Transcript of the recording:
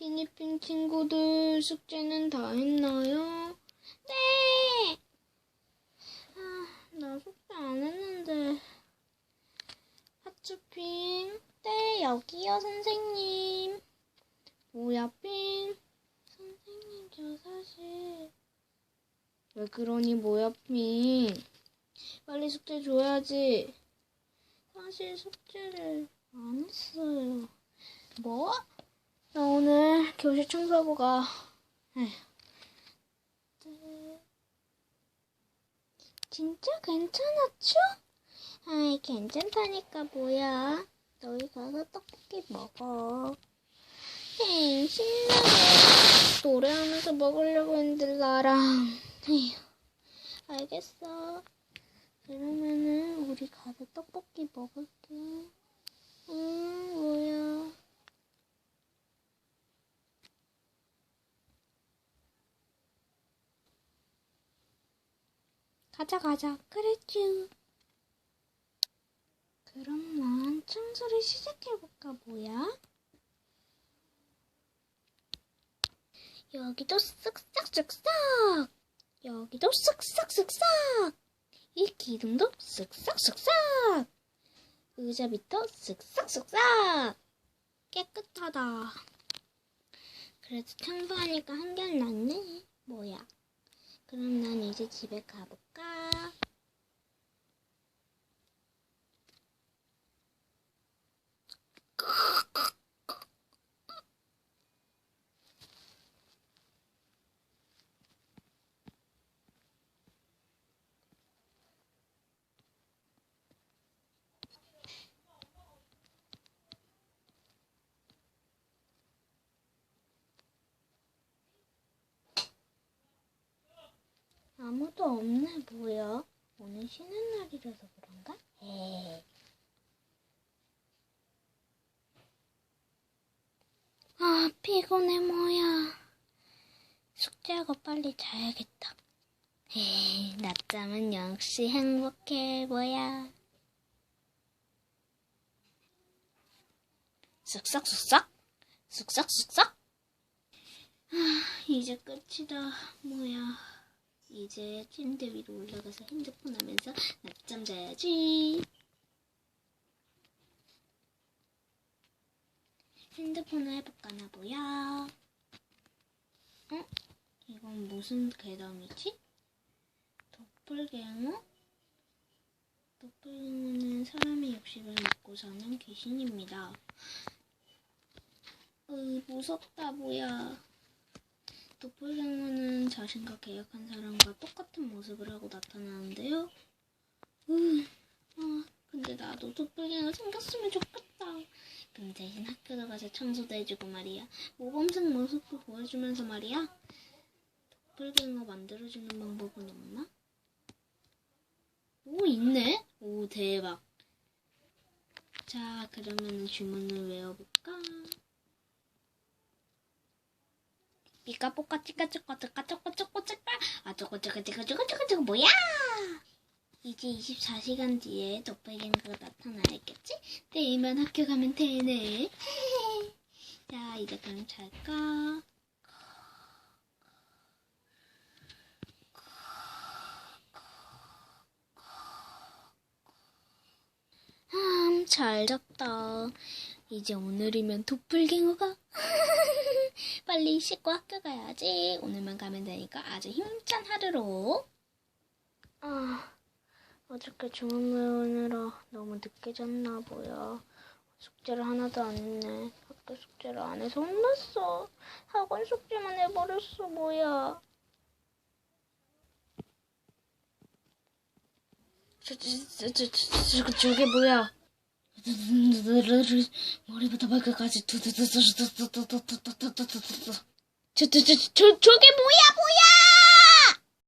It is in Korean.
티니핑 친구들 숙제는 다 했나요? 네! 아, 나 숙제 안 했는데. 하츄핑, 네, 여기요, 선생님. 뭐야, 핑? 선생님, 저 사실. 왜 그러니, 뭐야, 핑? 빨리 숙제 줘야지. 사실 숙제를 안 했어요. 뭐? 나 오늘 교실 청소하고 가. 에휴. 네. 진짜 괜찮았죠? 아이, 괜찮다니까 뭐야. 너희 가서 떡볶이 먹어. 에이, 신나게 노래하면서 먹으려고 했는데 나랑. 에휴. 알겠어. 그러면은 우리 가서 떡볶이 먹을게. 응, 뭐야. 가자, 가자. 그랬쥬. 그럼 난 청소를 시작해볼까, 뭐야? 여기도 쓱싹쓱싹! 여기도 쓱싹쓱싹! 이 기둥도 쓱싹쓱싹! 의자 밑도 쓱싹쓱싹! 깨끗하다. 그래도 청소하니까 한결 낫네. 뭐야. 그럼 난 이제 집에 가볼까? 아무도 없네, 뭐야? 오늘 쉬는 날이라서 그런가? 에이. 아, 피곤해, 뭐야. 숙제하고 빨리 자야겠다. 에이, 낮잠은 역시 행복해, 뭐야. 쓱싹쓱싹, 쓱싹쓱싹. 아, 이제 끝이다, 뭐야. 이제 침대 위로 올라가서 핸드폰 하면서 낮잠 자야지. 핸드폰을 해볼까나 보야. 어? 이건 무슨 괴담이지? 도플갱어? 도플갱어는 사람의 욕심을 먹고 사는 귀신입니다. 으, 무섭다, 뭐야. 도플갱어는 자신과 계약한 사람과 똑같은 모습을 하고 나타나는데요. 으, 아, 근데 나도 도플갱어 생겼으면 좋겠다. 그럼 대신 학교도 가서 청소도 해주고 말이야. 모범생 모습도 보여주면서 말이야. 도플갱어 만들어주는 방법은 없나? 오, 있네? 오, 대박. 자, 그러면 주문을 외워볼까? 삐까뽀까 찌까 찌까 찌까쪼꼬쪼꼬찌까 아쪼꼬쪼꼬쪼꼬쪼꼬 뭐야? 이제 24시간 뒤에 도플갱어가 나타나야겠지? 내일만 학교 가면 되네. 자, 이제 그럼 잘까? 음, 잘 잤다. 이제 오늘이면 도플갱어가 빨리 씻고 학교 가야지. 오늘만 가면 되니까 아주 힘찬 하루로. 아, 어저께 주문 외우느라 너무 늦게 잤나 보여. 숙제를 하나도 안 했네. 학교 숙제를 안 해서 혼났어. 학원 숙제만 해버렸어, 뭐야. 저, 저, 저, 저, 저, 저, 저게 뭐야? 머리부터 발끝까지 저저저 저게 뭐야 뭐야